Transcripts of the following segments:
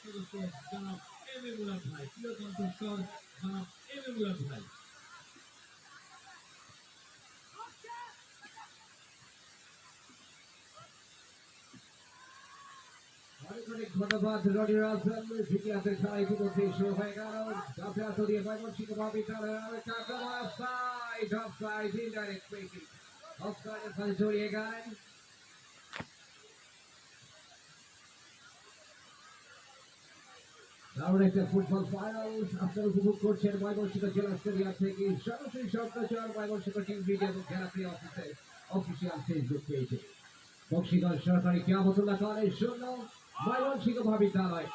সদস্য জনাব M A Murad ভাই প্রিয় কণ্ঠস্বর জনাব এম এ মুরাদ ভাই অনেক ধন্যবাদ রনি রাজন জিপিএসের খেলা ইতিমধ্যে শুরু গেল জাফিয়া তরিয়ে ময়মনসিংহ মহাবিদ্যালয়ের আরেকটা অফসাইড অফসাইড ইনডাইরেক্ট ফ্রি অফসাইডের সাথে জড়িয়ে গেলেন দারুণ একটা ফুটবল ফাইনাল আপনারা উপভোগ করছেন ময়মনসিংহ জেলা স্টেডিয়াম থেকে সরাসরি সম্প্রচার ময়মনসিংহ টিম ভিডিও এবং জেলাপ্রিয় অফিসে অফিসিয়াল ফেসবুক পেজে বক্সিগঞ্জ সরকারি কিয়ামতুল্লাহ কলেজ শূন্য ময়মনসিংহ মহাবিদ্যালয়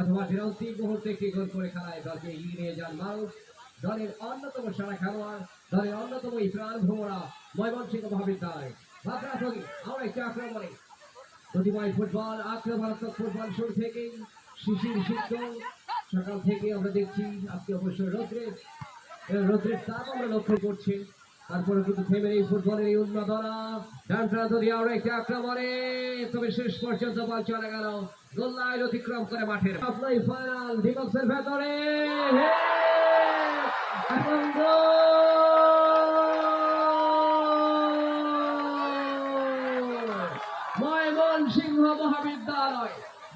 এক অন্তিম মুহূর্তে একটি গোল করে খেলায় দলকে এগিয়ে যান মানুষ দলের অন্যতম সেরা খেলোয়াড়, দলের অন্যতম এই প্রাণ ভ্রমরা ময়মনসিংহ মহাবিদ্যালয়। ভাবরাথী আমরা একটি আক্রমণে। প্রতিময় ফুটবল আক্রমণাত্মক ফুটবল শুরু থেকেই শিশির সিদ্ধ সকাল থেকে আমরা দেখছি, আজকে অবশ্য রৌদ্রের রৌদ্রের তাপ আমরা লক্ষ্য করছি। তারপরে কিন্তু থেমে এই ফুটবলের এই উন্মাদনা। ডান দিয়ে আমরা একটি আক্রমণে, তবে শেষ পর্যন্ত বল চলে গেল। গোল অতিক্রম করে মাঠের। আপনার ফাইনাল ডিবক্সের ভেতরে। হে! এবং গোল! ময়মনসিংহ মহাবিদ্যালয়।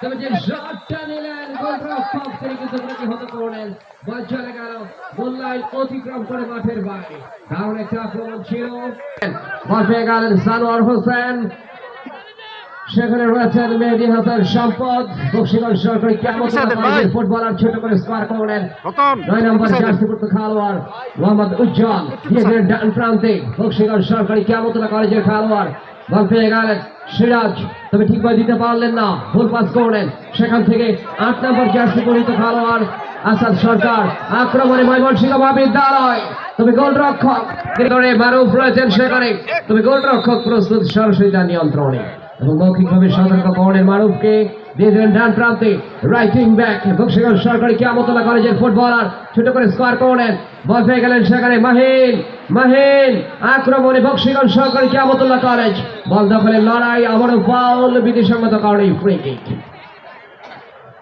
তবে যে শটটা নিলেন, গোলরক্ষক গেল গোল অতিক্রম করে মাঠের বাইরে। দারুণ একটা ছিল বল গেলেন সানোয়ার হোসেন। সেখানে রয়েছেন মেহেদি হাসান সম্পদ। বক্সিগঞ্জ সরকারি কেমন ফুটবলার ছোট করে স্কোয়ার করলেন নয় নম্বর জার্সি পড়তো খেলোয়াড় মোহাম্মদ উজ্জ্বল। ডান প্রান্তে বক্সিগঞ্জ সরকারি কেমতলা কলেজের খেলোয়াড়। বল পেয়ে গেলেন সিরাজ। তবে ঠিকভাবে দিতে পারলেন না। ভুল পাস করলেন। সেখান থেকে আট নম্বর জার্সি পরিহিত খেলোয়াড় আসাদ সরকার। আক্রমণে ময়মনসিংহ মহাবিদ্যালয়। তবে গোলরক্ষক। মারুফ রয়েছেন সেখানে। তবে গোলরক্ষক প্রস্তুত সরাসরি তার নিয়ন্ত্রণে। এবং মৌখিকভাবে সতর্ক করণের মারুফকে দিয়ে দিলেন ডান প্রান্তে। রাইটিং ব্যাক বক্সিগঞ্জ সরকারি কিয়ামতলা কলেজের ফুটবলার ছোট করে স্কোয়ার করলেন বল পেয়ে গেলেন সেখানে মাহিন মাহিন আক্রমণে বক্সিগঞ্জ সরকারি কিয়ামতলা কলেজ বল দখলের লড়াই, আবারও ফাউল বিধিসম্মত কারণে ফ্রি কিক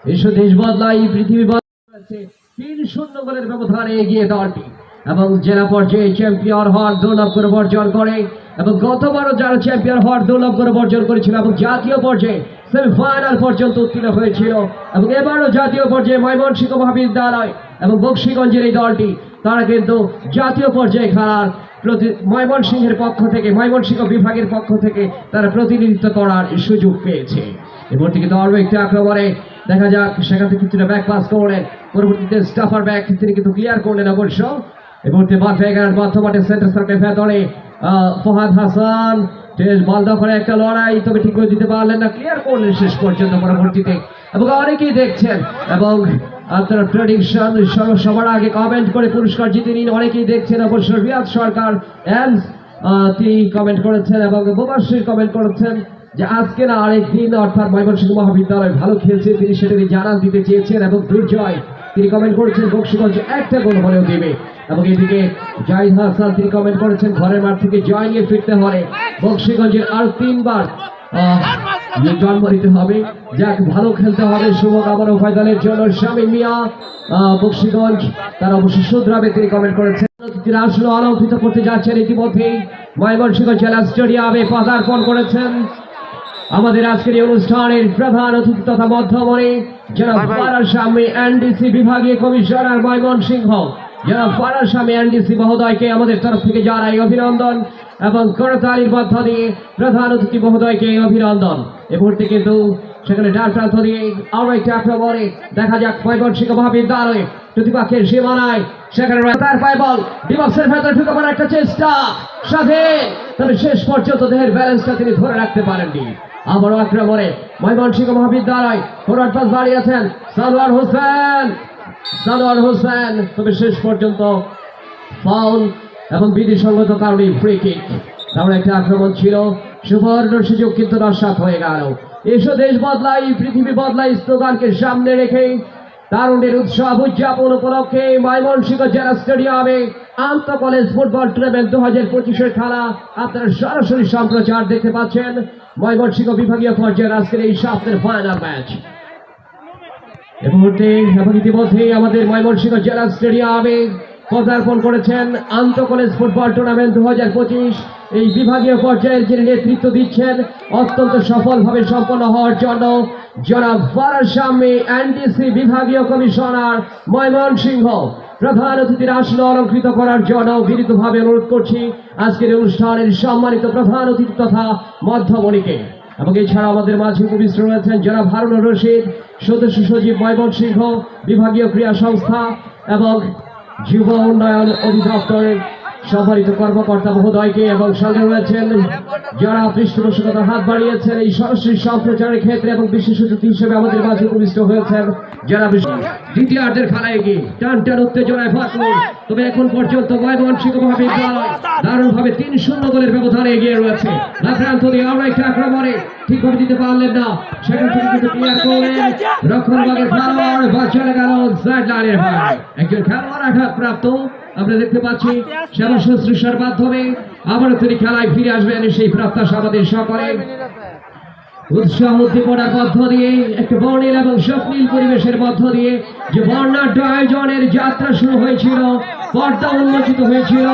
বিশ্ব দেশ বদলাই পৃথিবী বদলাচ্ছে তিন শূন্য গোলের ব্যবধানে এগিয়ে দলটি এবং জেলা পর্যায়ে চ্যাম্পিয়ন হওয়ার দুর্লভ করে বর্জন করে এবং গতবারও যারা চ্যাম্পিয়ন হওয়ার দুর্লভ করে বর্জন করেছিল এবং জাতীয় পর্যায়ে সেমিফাইনাল পর্যন্ত উত্তীর্ণ হয়েছিল এবং এবারও জাতীয় পর্যায়ে ময়মনসিংহ মহাবিদ্যালয় এবং বক্সিগঞ্জের এই দলটি, তারা কিন্তু জাতীয় পর্যায়ে খেলার প্রতি ময়মনসিংহের পক্ষ থেকে, ময়মনসিংহ বিভাগের পক্ষ থেকে তারা প্রতিনিধিত্ব করার সুযোগ পেয়েছে। এবার থেকে আরও একটি আক্রমণে দেখা যাক সেখান থেকে কিছুটা ব্যাক পাস করলেন। পরবর্তীতে স্টাফার ব্যাক তিনি কিন্তু ক্লিয়ার করলেন অবশ্য। এই মুহূর্তে বাদ হয়ে গেলেন সেন্টার ভেতরে আহ, ফহাদ হাসান। বল দখলে একটা লড়াই তবে ঠিক করে দিতে পারলেন না। ক্লিয়ার করলেন শেষ পর্যন্ত পরবর্তীতে। এবং অনেকেই দেখছেন এবং প্রেডিকশন সবার আগে কমেন্ট করে পুরস্কার জিতে নিন। অনেকেই দেখছেন অবশ্য রিয়াজ সরকার এন্ড তিনি কমেন্ট করেছেন এবং মুবাসির কমেন্ট করেছেন যে আজকে না আরেক দিন অর্থাৎ ময়মনসিংহ মহাবিদ্যালয় ভালো খেলছে তিনি সেটাকে জানান দিতে চেয়েছেন এবং দুর্জয় তিনি কমেন্ট করেছেন, বক্সিগঞ্জ একটা গোল হলেও দেবে। এবং এদিকে জাহিদ হাসান তিনি কমেন্ট করেছেন, ঘরের মাঠ থেকে জয় নিয়ে ফিরতে হলে বক্সিগঞ্জের আর তিনবার ইয়ে জন্ম দিতে হবে। যাক, ভালো খেলতে হবে শুভকামনা উভয় দলের জন্য স্বামী মিয়া। বক্সিগঞ্জ তারা অবশ্যই শুধরাবে তিনি কমেন্ট করেছেন। অতিথিরা আসলে অলঙ্কৃত করতে যাচ্ছেন ইতিমধ্যেই। ময়মনসিংহ জেলা স্টেডিয়ামে পদার্পণ করেছেন। আমাদের আজকের এই অনুষ্ঠানের প্রধান অতিথি তথা মধ্যমণি যারা ফারার স্বামী এনডিসি বিভাগীয় কমিশনার ময়মন সিংহ। যারা ফারার স্বামী এনডিসি মহোদয়কে আমাদের তরফ থেকে জানাই অভিনন্দন এবং করতালির মধ্য দিয়ে প্রধান অতিথি মহোদয়কে অভিনন্দন। এ মুহূর্তে কিন্তু সেখানে ডান প্রান্ত দিয়ে আরও একটা আক্রমণে দেখা যাক ময়মন সিংহ মহাবিদ্যালয়ে প্রতিপক্ষের সীমানায় সেখানে তার বল ডিবক্সের ভেতরে ঢুকে পড়ার একটা চেষ্টা। সাথে, তবে শেষ পর্যন্ত দেহের ব্যালেন্সটা তিনি ধরে রাখতে পারেননি। আবারও আক্রমণে ময়মনসিংহ মহাবিদ্যালয় ফরওয়ার্ড পাস বাড়িয়েছেন সালোয়ার হোসেন। সালোয়ার হোসেন, তবে শেষ পর্যন্ত ফাউল এবং বিধিসঙ্গত কারণে ফ্রি কিক তেমন একটা আক্রমণ ছিল। সুবর্ণ সুযোগ কিন্তু নস্বাত হয়ে গেল। এসো দেশ বদলাই, পৃথিবী বদলাই স্লোগানকে সামনে রেখে। তারুণের উৎসব উদযাপন উপলক্ষে ময়মনসিংহ জেলা স্টেডিয়ামে আন্ত কলেজ ফুটবল টুর্নামেন্ট দু হাজার পঁচিশের খেলা। আপনারা সরাসরি সম্প্রচার দেখতে পাচ্ছেন ময়মনসিংহ বিভাগীয় পর্যায়ের আজকের এই সপ্তাহের ফাইনাল ম্যাচ এ মুহূর্তে এবং ইতিমধ্যে আমাদের ময়মনসিংহ জেলা স্টেডিয়ামে পদার্পণ করেছেন আন্ত কলেজ ফুটবল টুর্নামেন্ট দু হাজার পঁচিশ। এই বিভাগীয় পর্যায়ের যিনি নেতৃত্ব দিচ্ছেন, অত্যন্ত সফলভাবে সম্পন্ন হওয়ার জন্য জনাব ফারাসামি এনডিসি বিভাগীয় কমিশনার ময়মনসিংহ প্রধান অতিথির আসন অলঙ্কৃত করার জন্য বিনীতভাবে অনুরোধ করছি। আজকের অনুষ্ঠানের সম্মানিত প্রধান অতিথি তথা মধ্যমণিকে। এবং এছাড়া আমাদের মাঝে উপবিষ্ট রয়েছেন জনাব হারুন রশিদ, সদস্য সচিব ময়মনসিংহ বিভাগীয় ক্রীড়া সংস্থা এবং যুব উন্নয়ন অধিদপ্তরের সম্মানিত কর্মকর্তা মহোদয়কে এবং সঙ্গে রয়েছেন যারা পৃষ্ঠপোষকতার হাত বাড়িয়েছেন, এই সরাসরি সম্প্রচারের ক্ষেত্রে এবং বিশেষ অতিথি হিসেবে আমাদের মাঝে উপবিষ্ট হয়েছেন যারা দ্বিতীয়ার্ধের খেলা এগিয়ে টান টান উত্তেজনায় ভরপুর তবে এখন পর্যন্ত ময়মনসিংহ মহাবিদ্যালয় দারুণভাবে তিন শূন্য গোলের ব্যবধানে এগিয়ে রয়েছে। আক্রান্ত দিয়ে আরও একটা আক্রমণে ঠিকভাবে দিতে পারলেন না। সেখান থেকে কিন্তু ক্লিয়ার করলেন। রক্ষণভাগের খেলোয়াড় বা চলে গেল একজন খেলোয়াড় আঘাত প্রাপ্ত আমরা দেখতে পাচ্ছি সেবা শুশ্রূষার মাধ্যমে আবারও তিনি খেলায় ফিরে আসবেন সেই প্রত্যাশা আমাদের সকলে। উৎসাহ উদ্দীপনার মধ্য দিয়ে একটি বর্ণিল এবং স্বপ্নীল পরিবেশের মধ্য দিয়ে যে বর্ণাঢ্য আয়োজনের যাত্রা শুরু হয়েছিল পর্দা উন্মোচিত হয়েছিল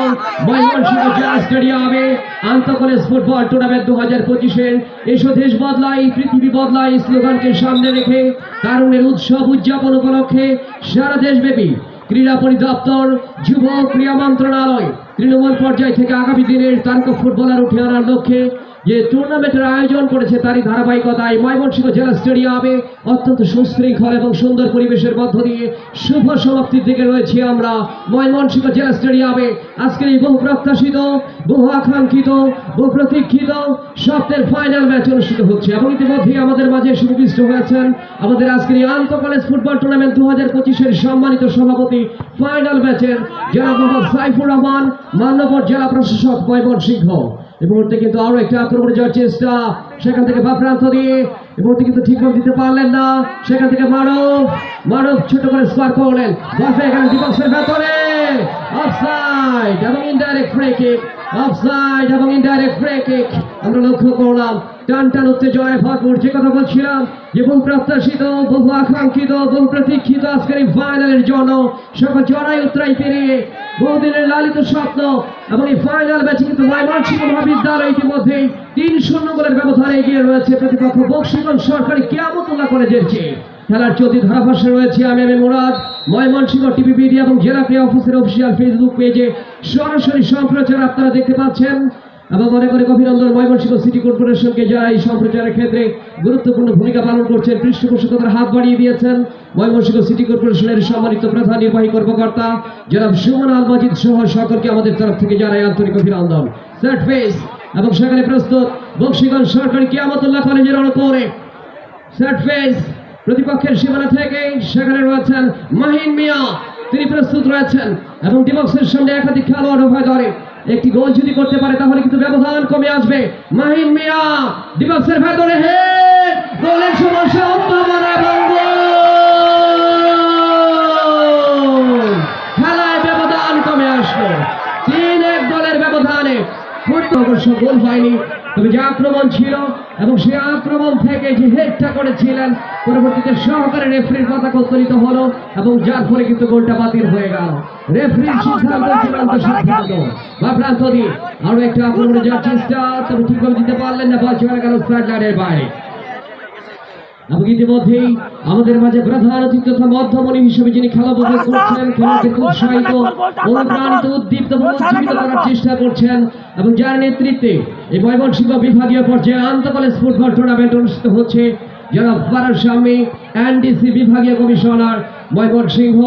ময়মনসিংহ জেলা স্টেডিয়ামে। আন্তঃকলেজ ফুটবল টুর্নামেন্ট দু হাজার পঁচিশের এসো দেশ বদলাই পৃথিবী বদলাই স্লোগানকে সামনে রেখে কারণের উৎসব উদযাপন উপলক্ষে সারা দেশব্যাপী ক্রীড়া পরিদপ্তর, যুব ক্রীড়া মন্ত্রণালয়, তৃণমূল পর্যায় থেকে আগামী দিনের তারকা ফুটবলার উঠে আনার লক্ষ্যে যে টুর্নামেন্টের আয়োজন করেছে তারই ধারাবাহিকতায় ময়মনসিংহ জেলা স্টেডিয়ামে অত্যন্ত সুশৃঙ্খল এবং সুন্দর পরিবেশের মধ্য দিয়ে শুভ সমাপ্তির দিকে রয়েছি আমরা। ময়মনসিংহ জেলা স্টেডিয়ামে আজকের এই বহু প্রত্যাশিত, বহু আকাঙ্ক্ষিত, বহু প্রতীক্ষিত সপ্তাহের ফাইনাল ম্যাচ অনুষ্ঠিত হচ্ছে এবং ইতিমধ্যেই আমাদের মাঝে সুবিষ্ট হয়েছেন আমাদের আজকের এই আন্ত কলেজ ফুটবল টুর্নামেন্ট দু হাজার পঁচিশের সম্মানিত সভাপতি ফাইনাল ম্যাচের জেলা মোহাম্মদ সাইফুর রহমান, মান্যবর জেলা প্রশাসক ময়মনসিংহ। এই মুহূর্তে কিন্তু আরও একটা আক্রমণে যাওয়ার চেষ্টা। সেখান থেকে বাপ্রান্ত দিয়ে এই মুহূর্তে কিন্তু ঠিকভাবে দিতে পারলেন না। সেখান থেকে মানব মানব ছোট করে স্কোয়ার করলেন। বাফে এখানে দিবসের ভেতরে। অফসাইড এবং ইনডাইরেক্ট ফ্রি কিক অফসাইড এবং ইনডাইরেক্ট ফ্রি কিক আমরা লক্ষ্য করলাম টান টান উত্তেজনায় ভরপুর যে কথা বলছিলাম, যে বহু প্রত্যাশিত, বহু আকাঙ্ক্ষিত বহু প্রতীক্ষিত আজকের এই ফাইনালের জন্য। সকল জড়াই উত্তরাই পেরিয়ে বহুদিনের লালিত স্বপ্ন এবং এই ফাইনাল ম্যাচে কিন্তু ময়মনসিংহ মহাবিদ্যালয় ইতিমধ্যে তিন শূন্য গোলের ব্যবধানে এগিয়ে রয়েছে প্রতিপক্ষ বক্সিগঞ্জ সরকারি কেয়ামতুল্লাহ কলেজের খেলার চলতি ধারাভাষ্যে রয়েছে আমি আমি মুরাদ, ময়মনসিংহ টিভি বিডি এবং জেলা ক্রিয়া অফিসের অফিসিয়াল ফেসবুক পেজে সরাসরি সম্প্রচার আপনারা দেখতে পাচ্ছেন। এবং মনে করে অভিনন্দন ময়মনসিংহ সিটি কর্পোরেশনকে যারা এই সম্প্রচারের ক্ষেত্রে গুরুত্বপূর্ণ ভূমিকা পালন করছেন। পৃষ্ঠপোষকতার হাত বাড়িয়ে দিয়েছেন। ময়মনসিংহ সিটি কর্পোরেশনের সম্মানিত প্রধান নির্বাহী কর্মকর্তা, জনাব সুমন আল মজিদ সহ সকলকে আমাদের তরফ থেকে জানাই আন্তরিক অভিনন্দন। সেট ফেস এবং সেখানে প্রস্তুত বক্সিগঞ্জ সরকারি কিয়ামতুল্লাহ কলেজের অনুকরে সেট ফেস প্রতিপক্ষের সীমানা থেকে সেখানে রয়েছেন মাহিন মিয়া। তিনি প্রস্তুত রয়েছেন এবং ডিবক্সের সামনে একাধিক খেলোয়াড় উভয় ধরে একটি গোল যদি করতে পারে, তাহলে কিন্তু ব্যবধান কমে আসবে। মাহিন মিয়া ডিবক্সের ভেতরে হে, গোলের সমস্যা এবং খেলায় ব্যবধান কমে আসলো। তিন এক দলের ব্যবধানে অবশ্য গোল হয়নি। তবে যে আক্রমণ ছিল এবং সেই আক্রমণ থেকে যে হেডটা করেছিলেন, পরবর্তীতে সহকারে রেফারির পতাকা উত্তোলিত হলো এবং যার ফলে কিন্তু গোলটা বাতিল হয়ে গেল। রেফারির সিদ্ধান্ত চূড়ান্ত সিদ্ধান্ত। বা প্রান্ত দিয়ে আরও একটা আক্রমণে যাওয়ার চেষ্টা, তবে ঠিকভাবে দিতে পারলেন না, বল গেল লাইনের বাইরে। এবং ইতিমধ্যেই আমাদের মাঝে প্রধান অতিথি তথা মধ্যমণি হিসেবে যিনি খেলা উপভোগ করছেন খেলাকে উৎসাহিত অনুপ্রাণিত উদ্দীপ্ত উজ্জীবিত করার চেষ্টা করছেন এবং যার নেতৃত্বে এই ময়মনসিংহ বিভাগীয় পর্যায়ে আন্ত কলেজ ফুটবল টুর্নামেন্ট অনুষ্ঠিত হচ্ছে। যারা ফারার স্বামী এনডিসি বিভাগীয় কমিশনার ময়মনসিংহ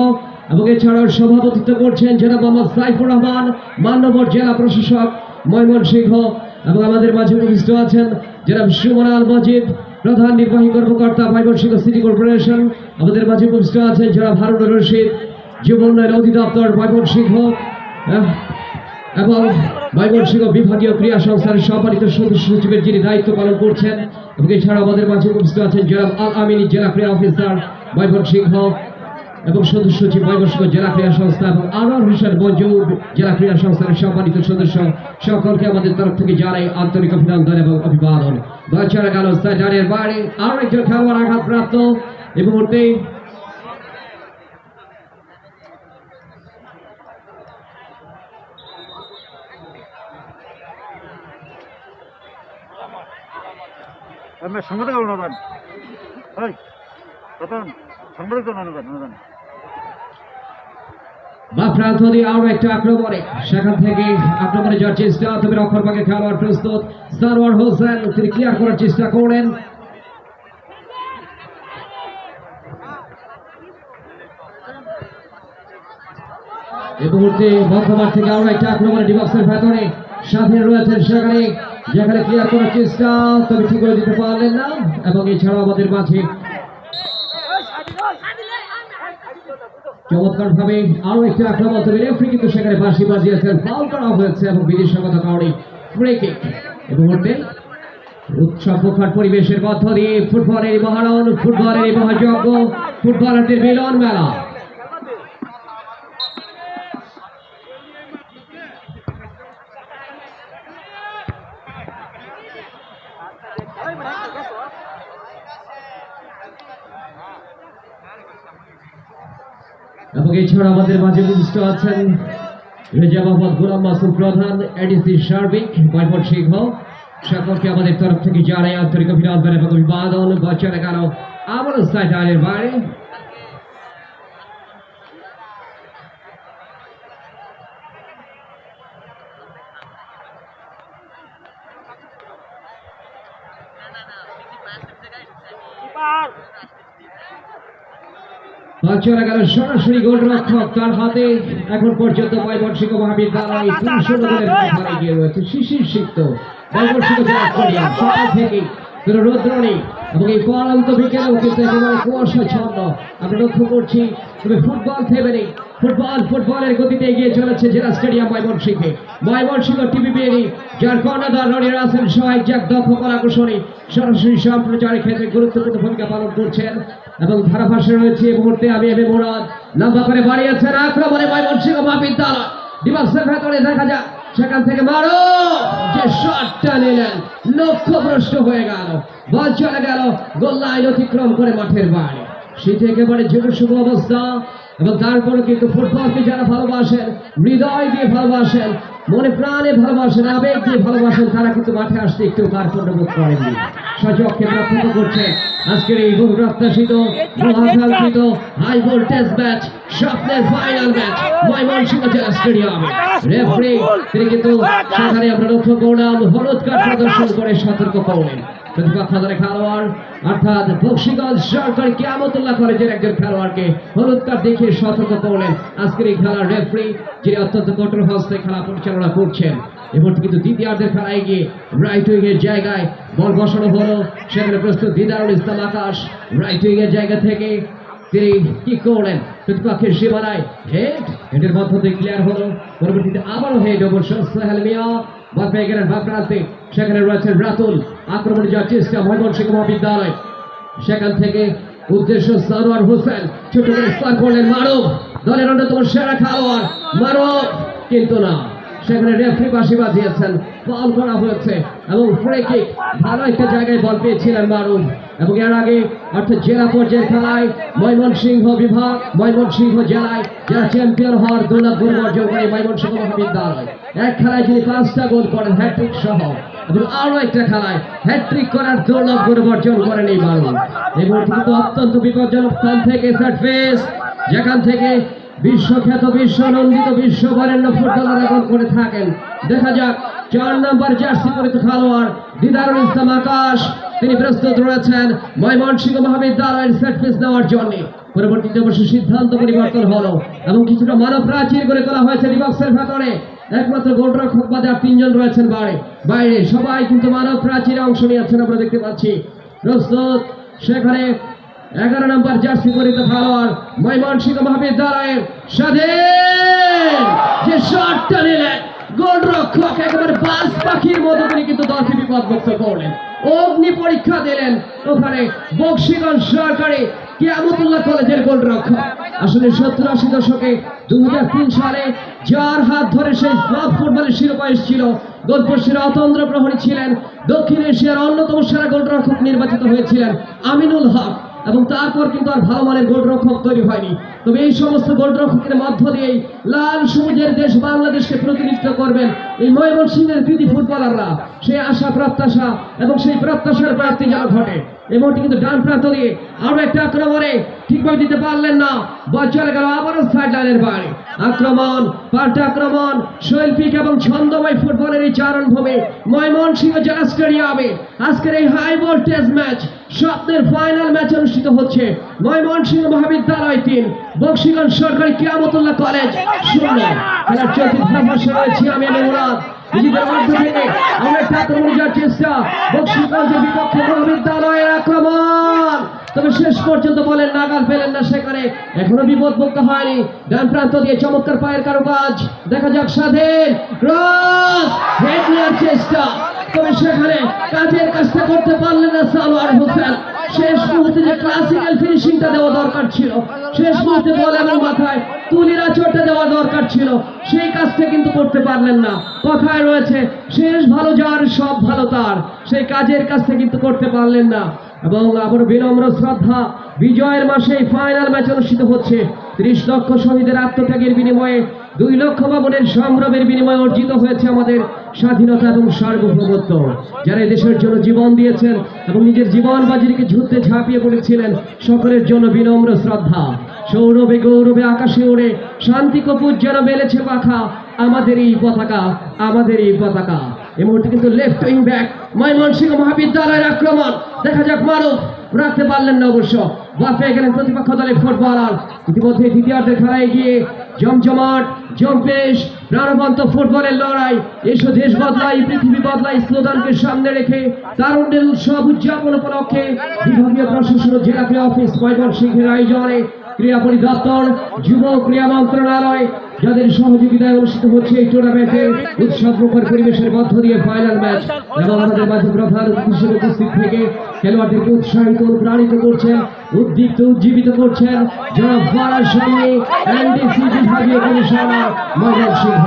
এবং এছাড়াও সভাপতিত্ব করছেন জেলা মোহাম্মদ সাইফুর রহমান মান্যবর জেলা প্রশাসক ময়মনসিংহ এবং আমাদের মাঝে উপস্থিত আছেন যারা সুমন আল মজিদ প্রধান নির্বাহী কর্মকর্তা ময়মনসিংহ সিটি কর্পোরেশন। আমাদের মাঝে উপস্থিত আছেন যারা ভারত রশিদ যুব উন্নয়ন অধিদপ্তর ময়মনসিংহ এবং ময়মনসিংহ বিভাগীয় ক্রিয়া সংস্থার সম্মানিত সদস্য সচিবের যিনি দায়িত্ব পালন করছেন, এবং এছাড়া আমাদের মাঝে উপস্থিত আছেন জেলা আল আমিনী, জেলা ক্রীড়া অফিসার ময়মনসিংহ এবং সদস্য সচিব ময়মনসিংহ জেলা ক্রীড়া সংস্থা এবং আনোয়ার হোসেন মঞ্জু জেলা ক্রীড়া সংস্থার সম্মানিত সদস্য। সকলকে আমাদের তরফ থেকে জানাই আন্তরিক অভিনন্দন এবং অভিবাদন। বাচ্চারা গেল স্যাটারের বাইরে আরও একজন খেলোয়াড় আঘাতপ্রাপ্ত। এই মুহূর্তে আমি সাংবাদিক অনুদান অনুদান। প্রান্ত দিয়ে আরও একটা আক্রমণে সেখান থেকে আক্রমণে যাওয়ার চেষ্টা তবে রক্ষণভাগে খেলোয়াড় প্রস্তুত সারওয়ার হোসেন তিনি ক্লিয়ার করার চেষ্টা করেন এই মুহূর্তে বর্তমান থেকে আরও একটা আক্রমণে ডিবক্সের ভেতরে স্বাধীন রয়েছেন সেখানে যেখানে ক্লিয়ার করার চেষ্টা তবে ঠিক করে দিতে পারলেন না এবং এছাড়াও আমাদের মাঝে চমৎকার ভাবে আরও একটি আক্রমণ তবে রেফারি কিন্তু সেখানে বাঁশি বাজিয়েছেন, ফাউল করা হয়েছে এবং বিদেশগত কারণে ফ্রি কিক এবং মুহূর্তে উৎসব পরিবেশের মধ্য দিয়ে ফুটবলের মহারণ, ফুটবলের মহাযজ্ঞ, ফুটবলারদের মিলন মেলা এবং এছাড়া আমাদের মাঝে উপস্থিত আছেন রেজা মোহাম্মদ গোলাম মাসুম প্রধান, এডিসি সার্বিক সিংহ সকলকে আমাদের তরফ থেকে জানাই আন্তরিক অভিনন্দন এবং অভিবাদন। বছর এগারো আমার বাইরে বছর এগারো সরাসরি গোলরক্ষক তার হাতে। এখন পর্যন্ত ময়মনসিংহ মহাবিদ্যালয় তিনশো গোলের ব্যবধানে এগিয়ে রয়েছে শিশির সিক্ত। ময়মনসিংহ সকাল থেকে কোনো রৌদ্র নেই এবং এই পরন্ত বিকেলেও কিন্তু একেবারে কুয়াশাচ্ছন্ন আমরা লক্ষ্য করছি তবে ফুটবল থেমে নেই। ফুটবল ফুটবলের গতিতে এগিয়ে চলেছে জেলা স্টেডিয়াম ময়মনসিংহে। ময়মনসিংহ টিভি বিএনি যার কর্ণধার রনি রাসেল সহায়ক যাক দক্ষ কলাকুশলী সরাসরি সম্প্রচারের ক্ষেত্রে গুরুত্বপূর্ণ ভূমিকা পালন করছেন এবং ধারাভাষ্য রয়েছে মুহূর্তে আমি এম এ মুরাদ। লম্বা করে বাড়িয়েছেন আক্রমণে ময়মনসিংহ মহাবিদ্যালয়। দিবসের ভেতরে দেখা যাক, সেখান থেকে মারো। যে শটটা নিলেন, লক্ষ্যভ্রষ্ট হয়ে গেল। বল চলে গেল, গোল লাইন অতিক্রম করে মাঠের বাইরে। সেটি একেবারে যুবশুভ অবস্থা। এবং তারপরে কিন্তু ফুটবলকে যারা ভালোবাসেন, হৃদয় দিয়ে ভালোবাসেন মনে প্রাণে ভালোবাসেন আবেগ দিয়ে ভালোবাসেন তারা কিন্তু মাঠে আসতে একটু কার্পণ্য বোধ করেননি। সচক্ষে প্রার্থনা করছে। আজকের এই বহু হাই ভোল্টেজ ম্যাচ স্বপ্নের ফাইনাল ম্যাচ ময়মনসিংহ জেলা রেফারি তিনি কিন্তু সেখানে আমরা লক্ষ্য করলাম, হলুদ কার্ড প্রদর্শন করে সতর্ক করলেন। অর্থাৎ বক্সিগঞ্জ সরকারি কেয়ামতুল্লাহ কলেজের একজন খেলোয়াড়কে হলুদ কার্ড কঠোর পরিচালনা করছেন। এবার কিন্তু খেলায় গিয়ে রাইট জায়গায় বল বসানো হলো। প্রস্তুত দিদারুল ইসলাম আকাশ রাইট জায়গা থেকে কি করলেন? প্রতিপক্ষের সীমানায় হেড হেডের মধ্য দিয়ে ক্লিয়ার হলো। পরবর্তীতে আবারও হেড অবশ্য বল পেয়ে গেলেন প্রান্তে সেখানে রয়েছেন রাতুল, আক্রমণে যাওয়ার চেষ্টা ময়মনসিংহ মহাবিদ্যালয়। সেখান থেকে উদ্দেশ্য সারোয়ার হোসেন, ছোট করে স্কোর করলেন মারব দলের অন্যতম সেরা খেলোয়াড় মারব কিন্তু না। সেখানে রেফারি বাসি বাজিয়েছেন ফল করা হয়েছে এবং ফ্রি কিক ভালো একটা জায়গায় বল পেয়েছিলেন মারুফ এবং এর আগে অর্থাৎ জেলা পর্যায়ের খেলায় ময়মনসিংহ বিভাগ, ময়মনসিংহ জেলায় যারা চ্যাম্পিয়ন হওয়ার দুর্লভ অর্জন করে ময়মনসিংহ মহাবিদ্যালয়। এক খেলায় যিনি পাঁচটা গোল করেন হ্যাট্রিক সহ। এবং আরও একটা খেলায় হ্যাট্রিক করার দুর্লভ গোল অর্জন করেন এই এই মুহূর্তে কিন্তু অত্যন্ত বিপজ্জনক স্থান থেকে সেট ফেস যেখান থেকে বিশ্বখ্যাত বিশ্ব নন্দিত বিশ্ব বরেণ্য ফুটবলার এখন করে থাকেন। দেখা যাক, চার নম্বর জার্সি পরিত খেলোয়াড় দিদারুল ইসলাম আকাশ। তিনি প্রস্তুত রয়েছেন ময়মনসিংহ মহাবিদ্যালয়ের সেট পিস নেওয়ার জন্য। পরবর্তীতে অবশ্য সিদ্ধান্ত পরিবর্তন হলো এবং কিছুটা মানব প্রাচীর করে তোলা হয়েছে ডিবক্সের ভেতরে। একমাত্র গোলরক্ষক বাদে আর তিনজন রয়েছেন বাইরে। বাইরে সবাই কিন্তু মানব প্রাচীরে অংশ নিয়েছেন, আমরা দেখতে পাচ্ছি। প্রস্তুত সেখানে এগারো নম্বর জার্সি পরিত খেলোয়াড় ময়মনসিংহ মহাবিদ্যালয়ের স্বাধীন। যে শটটা নিলেন গোলরক্ষক একেবারে বাস পাখির মতো তিনি কিন্তু দলকে বিপদমুক্ত করলেন। অগ্নি পরীক্ষা দিলেন ওখানে বক্সিগঞ্জ সরকারি কিয়ামতুল্লাহ কলেজের গোলরক্ষক। আসলে সত্তর আশি দশকে দু হাজার তিন সালে যার হাত ধরে সেই ক্লাব ফুটবলের শিরোপা এসেছিল গোলপোষের অতন্দ্র প্রহরী ছিলেন। দক্ষিণ এশিয়ার অন্যতম সেরা গোলরক্ষক নির্বাচিত হয়েছিলেন আমিনুল হক। এবং তারপর কিন্তু আর ভালো মানের গোলরক্ষক তৈরি হয়নি। তবে এই সমস্ত গোলরক্ষকের মধ্য দিয়েই লাল সবুজের দেশ বাংলাদেশকে প্রতিনিধিত্ব করবেন এই ময়মনসিংহের কৃতি ফুটবলাররা। সেই আশা, প্রত্যাশা এবং সেই প্রত্যাশার প্রাপ্তি যেন ঘটে। এই মুহূর্তে কিন্তু ডান প্রান্ত দিয়ে আরও একটা আক্রমণে ঠিকভাবে দিতে পারলেন না। বল চলে গেল আবারও সাইড লাইনের বাইরে। আক্রমণ, পাল্টা আক্রমণ, শৈল্পিক এবং ছন্দময় ফুটবলের এই চারণ ভূমি ময়মনসিংহ জেলা স্টেডিয়ামে। আজকের এই হাই ভোল্টেজ ম্যাচ স্বপ্নের ফাইনাল ম্যাচ অনুষ্ঠিত হচ্ছে ময়মনসিংহ মহাবিদ্যালয় তিন বক্সিগঞ্জ সরকারি কিয়ামতুল্লাহ কলেজ শূন্য। খেলার রয়েছে আমি শেষ পর্যন্ত বলেন পেলেন না এখনও বিপদ চমৎকার পায়ের কারুকাজ। দেখা যাক হেড চেষ্টা। তবে সেখানে কাজের কাজটা করতে পারলেন না সালোয়ার হোসেন। শেষ মুহূর্তে যে ক্লাসিক্যাল ফিনিশিংটা দেওয়া দরকার ছিল, শেষ মুহূর্তে বল এবং মাথায় তুলিরা চোটটা দেওয়া দরকার ছিল, সেই কাজটা কিন্তু করতে পারলেন না। কথায় রয়েছে, শেষ ভালো যার, সব ভালো তার। সেই কাজের কাজটা কিন্তু করতে পারলেন না। এবং আবার বিনম্র শ্রদ্ধা, বিজয়ের মাসে ফাইনাল ম্যাচ অনুষ্ঠিত হচ্ছে। ত্রিশ লক্ষ শহীদের আত্মত্যাগের বিনিময়ে, দুই লক্ষ ভবনের সম্ভ্রমের বিনিময়ে অর্জিত হয়েছে আমাদের স্বাধীনতা এবং সার্বভৌমত্ব। যারা দেশের জন্য জীবন দিয়েছেন এবং নিজের জীবন বাজিকে যুদ্ধে ঝাঁপিয়ে পড়েছিলেন, সকলের জন্য বিনম্র শ্রদ্ধা। সৌরভে, গৌরবে, আকাশে ওড়ে শান্তি কপুর যেন মেলেছে পাখা, আমাদের এই পতাকা, আমাদের এই পতাকা। এই মুহূর্তে কিন্তু লেফট উইং ব্যাক ময়মনসিংহ মহাবিদ্যালয়ের আক্রমণ। দেখা যাক মারুফ রাখতে পারলেন না অবশ্য। বাপে গেলেন প্রতিপক্ষ দলের ফুটবলার ইতিমধ্যে খেলায় গিয়ে জমজমাট, জম্পেশ, প্রাণবন্ত ফুটবলের লড়াই। এসো দেশ বদলাই, পৃথিবী বদলাই স্লোগানকে সামনে রেখে তারুণ্যের উৎসব উদযাপন উপলক্ষে বিভাগীয় প্রশাসন জেলা ক্রীড়া অফিস ময়মনসিংহের আয়োজনে ক্রীড়া পরিদপ্তর, যুব ক্রীড়া মন্ত্রণালয় যাদের সহযোগিতায় অনুষ্ঠিত হচ্ছে এই টুর্নামেন্টে উৎসব প্রকার পরিবেশের মধ্য দিয়ে ফাইনাল ম্যাচ এবং আমাদের মাঝে প্রধান হিসেবে উপস্থিত থেকে খেলোয়াড়দেরকে উৎসাহিত অনুপ্রাণিত করছেন উদ্দীপ্ত উজ্জীবিত করছেন যারা ফরার সামনে এনডিসি বিভাগীয় কমিশনার ময়দান সিংহ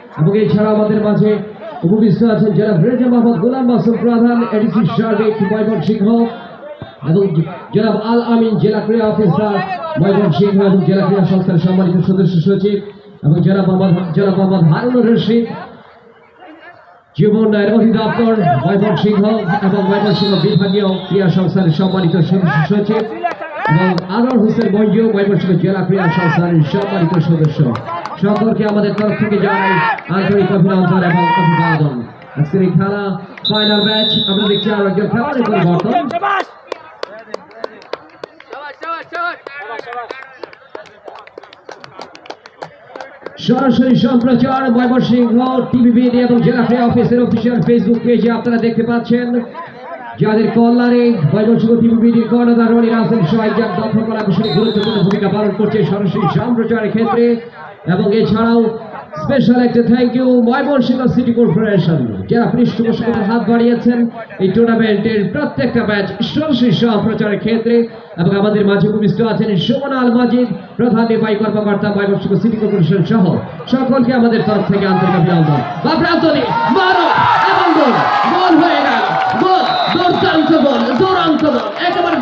এবং এছাড়া আমাদের মাঝে উপস্থিত আছেন যারা ব্রেজা মোহাম্মদ গোলাম মাসুম প্রধান, এডিসি সার্বিক ময়মনসিংহ এবং জনাব আল আমিন জেলা ক্রীড়া অফিসার ময়মনসিংহ এবং জেলা ক্রীড়া সংস্থার সম্মানিত সদস্য সচিব এবং জনাব মোহাম্মদ জনাব মোহাম্মদ হারুনুর রশিদ, জীবন উন্নয়ন অধিদপ্তর ময়মনসিংহ এবং ময়মনসিংহ বিভাগীয় ক্রীড়া সংস্থার সম্মানিত সদস্য সচিব এবং আনোয়ার হোসেন মঞ্জু ময়মনসিংহ জেলা ক্রীড়া সংস্থার সম্মানিত সদস্য। সকলকে আমাদের তরফ থেকে জানাই আন্তরিক অভিনন্দন এবং অভিবাদন। আজকের এই খেলা ফাইনাল ম্যাচ আমরা দেখছি আরও একজন খেলোয়াড়ের পরিবর্তন। সরাসরি সম্প্রচার, ময়মনসিংহ টিভি এবং জেলা অফিসের অফিসিয়াল ফেসবুক পেজে আপনারা দেখতে পাচ্ছেন। যাদের কল্যাণে ময়মনসিংহ টিভির কর্ণধার রনি রাসেল সোহাইজাক দক্ষ গুরুত্বপূর্ণ ভূমিকা পালন করছে সরাসরি সম্প্রচারের ক্ষেত্রে। এবং এছাড়াও স্পেশাল একটা thank you Mymensingh city corporation যারা পৃষ্ঠপোষকতার হাত বাড়িয়েছেন এই টুর্নামেন্টের প্রত্যেকটা ম্যাচ সরাসরি সম্প্রচারের ক্ষেত্রে এবং আমাদের মাঝে উপবিষ্ট আছেন সুমন আল মাজিদ প্রধান নির্বাহী কর্মকর্তা ময়মনসিংহ সিটি কর্পোরেশন সহ সকলকে আমাদের তরফ থেকে আন্তরিক অভিনন্দন। বাবরাতলি মারো এবং গোল গোল হয়ে গেল। গোল দুর্দান্ত গোল গোল একেবারে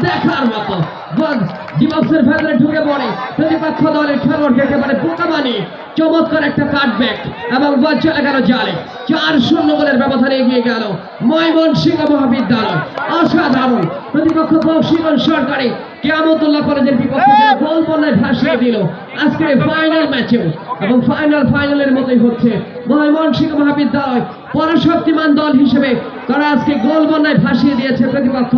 মহাবিদ্যালয়। আজকে ফাইনাল এবং ফাইনাল হচ্ছে মহাবিদ্যালয়। পরাশক্তিমান দল হিসেবে তারা আজকে গোল বন্যায় ভাসিয়ে দিয়েছে প্রতিপক্ষ।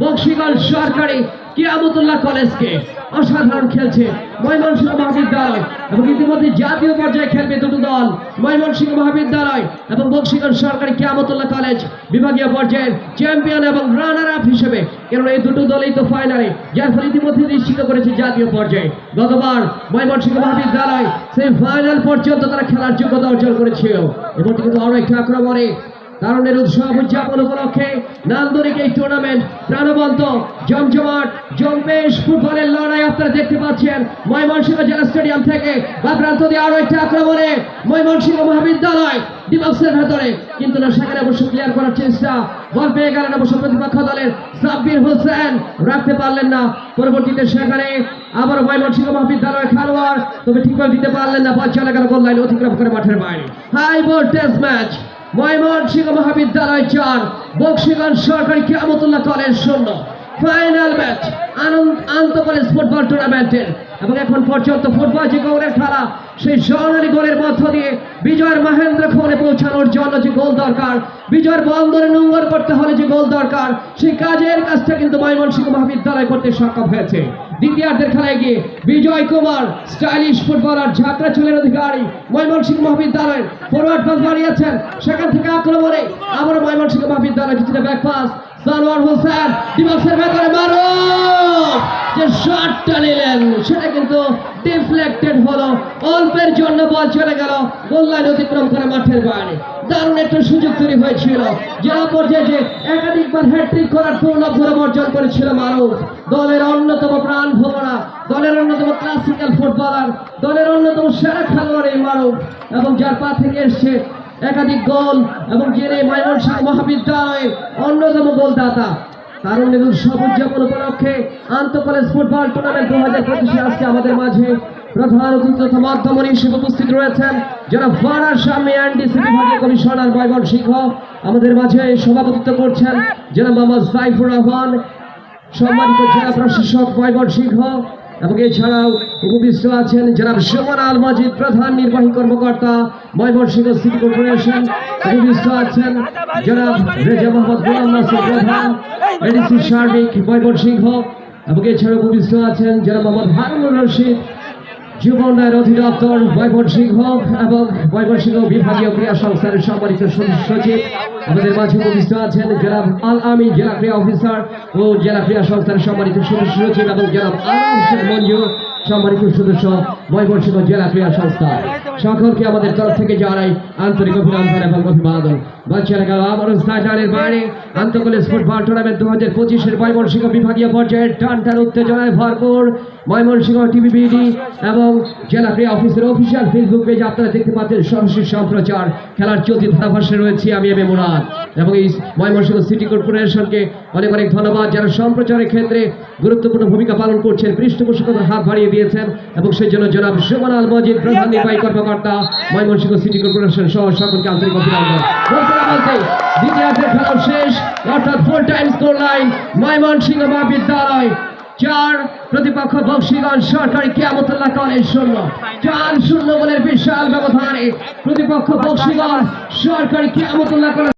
বক্সিগঞ্জ সরকারি কিয়ামতুল্লাহ কলেজকে অসাধারণ খেলছে ময়মনসিংহ মহাবিদ্যালয় এবং ইতিমধ্যে জাতীয় পর্যায়ে খেলবে দুটো দল। ময়মনসিংহ মহাবিদ্যালয় এবং বক্সিগঞ্জ সরকারি কিয়ামতুল্লাহ কলেজ বিভাগীয় পর্যায়ের চ্যাম্পিয়ন এবং রানার আপ হিসেবে। কেননা এই দুটো দলেই তো ফাইনালে, যার ফলে ইতিমধ্যে নিশ্চিত করেছে জাতীয় পর্যায়ে। গতবার ময়মনসিংহ মহাবিদ্যালয় সেই ফাইনাল পর্যন্ত তারা খেলার যোগ্যতা অর্জন করেছিল। এবং কিন্তু একটি আক্রমণে কারণের উৎসব উদযাপন উপলক্ষে নান্দনিক এই টুর্নামেন্ট প্রাণবন্ত, জমজমাট, জম্পেশ ফুটবলের লড়াই আপনারা দেখতে পাচ্ছেন। ময়মনসিংহ জেলা স্টেডিয়াম থেকে বা প্রান্ত দিয়ে আরও একটি আক্রমণে ময়মনসিংহ মহাবিদ্যালয় ভেতরে। কিন্তু না, সেখানে অবশ্য ক্লিয়ার করার চেষ্টা। বল পেয়ে গেলেন অবশ্য প্রতিপক্ষ দলের সাব্বির হোসেন। রাখতে পারলেন না। পরবর্তীতে সেখানে আবার ময়মনসিংহ মহাবিদ্যালয় খেলোয়াড়। তবে ঠিকভাবে দিতে পারলেন না। বল চলে গেল গোল লাইন অতিক্রম করে মাঠের বাইরে। হাই ভোল্টেজ ম্যাচ ময়মনসিংহ মহাবিদ্যালয় চার, বক্সিগঞ্জ সরকারি কিয়ামতুল্লাহ কলেজ শূন্য। ফাইনাল ম্যাচ আনন্দ আন্ত কলেজ ফুটবল টুর্নামেন্টের এবং এখন পর্যন্ত ফুটবল যে গোলের খেলা, সেই স্বর্ণালী গোলের মধ্য দিয়ে বিজয়ের মহেন্দ্র খোলে পৌঁছানোর জন্য যে গোল দরকার, বিজয়ের বন্দরে নোংর করতে হলে যে গোল দরকার, সেই কাজের কাজটা কিন্তু ময়মনসিংহ মহাবিদ্যালয় করতে সক্ষম হয়েছে। দ্বিতীয়ার্ধের খেলায় গিয়ে বিজয় কুমার স্টাইলিশ ফুটবলার ঝাঁকড়া চুলের অধিকারী ময়মনসিংহ মহাবিদ্যালয়ের ফরওয়ার্ড পাস বাড়িয়েছেন। সেখান থেকে আক্রমণে আবার ময়মনসিংহ মহাবিদ্যালয় কিছুটা ব্যাক পাস সানোয়ার হোসেন দিবসের ভেতরে মারো যে শটটা নিলেন, সেটা কিন্তু ডিফ্লেক্টেড হলো। অল্পের জন্য বল চলে গেল। গোল লাইন অতিক্রম করে মাঠের বাইরে। দারুণ একটা সুযোগ তৈরি হয়েছিল। জেলা পর্যায়ে একাধিকবার হ্যাট্রিক করার পূর্ণ গৌরব অর্জন করেছিল মারুফ দলের অন্যতম প্রাণ ভোমরা, দলের অন্যতম ক্লাসিক্যাল ফুটবলার দলের অন্যতম সেরা খেলোয়াড় এই মারুফ এবং যার পা থেকে এসছে একাধিক গোল এবং যিনি ময়মনসিংহ মহাবিদ্যালয়ের অন্যতম গোলদাতা। তারুণ্যের উৎসব উদযাপন উপলক্ষে আন্ত কলেজ ফুটবল টুর্নামেন্ট দু হাজার পঁচিশে আজকে আমাদের মাঝে প্রধান তথা মাধ্যমণি হিসেবে উপস্থিত রয়েছেন। যারা সিংহ আমাদের মাঝে সভাপতিত্ব করছেন। সাইফুর রহমান সিংহ এছাড়াও আছেন প্রধান নির্বাহী কর্মকর্তা সিটি কর্পোরেশন আছেন। জনাব রেজা মোহাম্মদ গোলাম নাসির প্রধান, এডিসি সার্বিক ময়মনসিংহ এবং এছাড়াও আছেন জনাব মোহাম্মদ হারুনুর রশিদ যুব উন্নয়ন অধিদপ্তর বৈবন সিংহ এবং বৈবন সিংহ বিভাগীয় ক্রীড়া সংস্থানের সম্মানিত সচিব। আমাদের মাঝে উপস্থিত আছেন জনাব আল আমি জেলা ক্রীড়া অফিসার ও জেলা ক্রীড়া সংস্থার সম্মানিত সদস্য সচিব এবং জনাব আলম শেখ মঞ্জু সম্মানিত সদস্য বৈবন সিংহ জেলা ক্রীড়া সংস্থা। সকলকে আমাদের তরফ থেকে জানাই আন্তরিক অভিনন্দন এবং অভিবাদন। বাইরে ফুটবল টুর্নামেন্ট দু হাজার পঁচিশের ময়মনসিংহ বিভাগীয় পর্যায়ের উত্তেজনায় ভরপুর ময়মনসিংহ এবং জেলা ক্রীড়া অফিসের অফিসিয়াল ফেসবুক পেজে আপনারা দেখতে পাচ্ছেন সরাসরি সম্প্রচার খেলার চলতি ধারাভাষ্যে রয়েছে আমি এম এ মুরাদ। এবং এই ময়মনসিংহ সিটি কর্পোরেশনকে অনেক অনেক ধন্যবাদ। যারা সম্প্রচারের ক্ষেত্রে গুরুত্বপূর্ণ ভূমিকা পালন করছেন, পৃষ্ঠপোষকতার হাত বাড়িয়ে দিয়েছেন এবং সেই জন্য জনাব সুমন আল মজিদ প্রধান নির্বাহী কর্মকর্তা ময়মনসিংহ সিটি কর্পোরেশন সহ সকলকে আন্তরিক অভিনন্দন। শেষ, অর্থাৎ টাইম স্কোর লাইন ময়মনসিংহ মহাবিদ্যালয়। চার প্রতিপক্ষ বক্সিগঞ্জ সরকারি কিয়ামতুল্লাহ কলেজ শূন্য। চার শূন্য বলে বিশাল ব্যবধানে প্রতিপক্ষ বক্সিগঞ্জ সরকারি কিয়ামতুল্লাহ কলেজ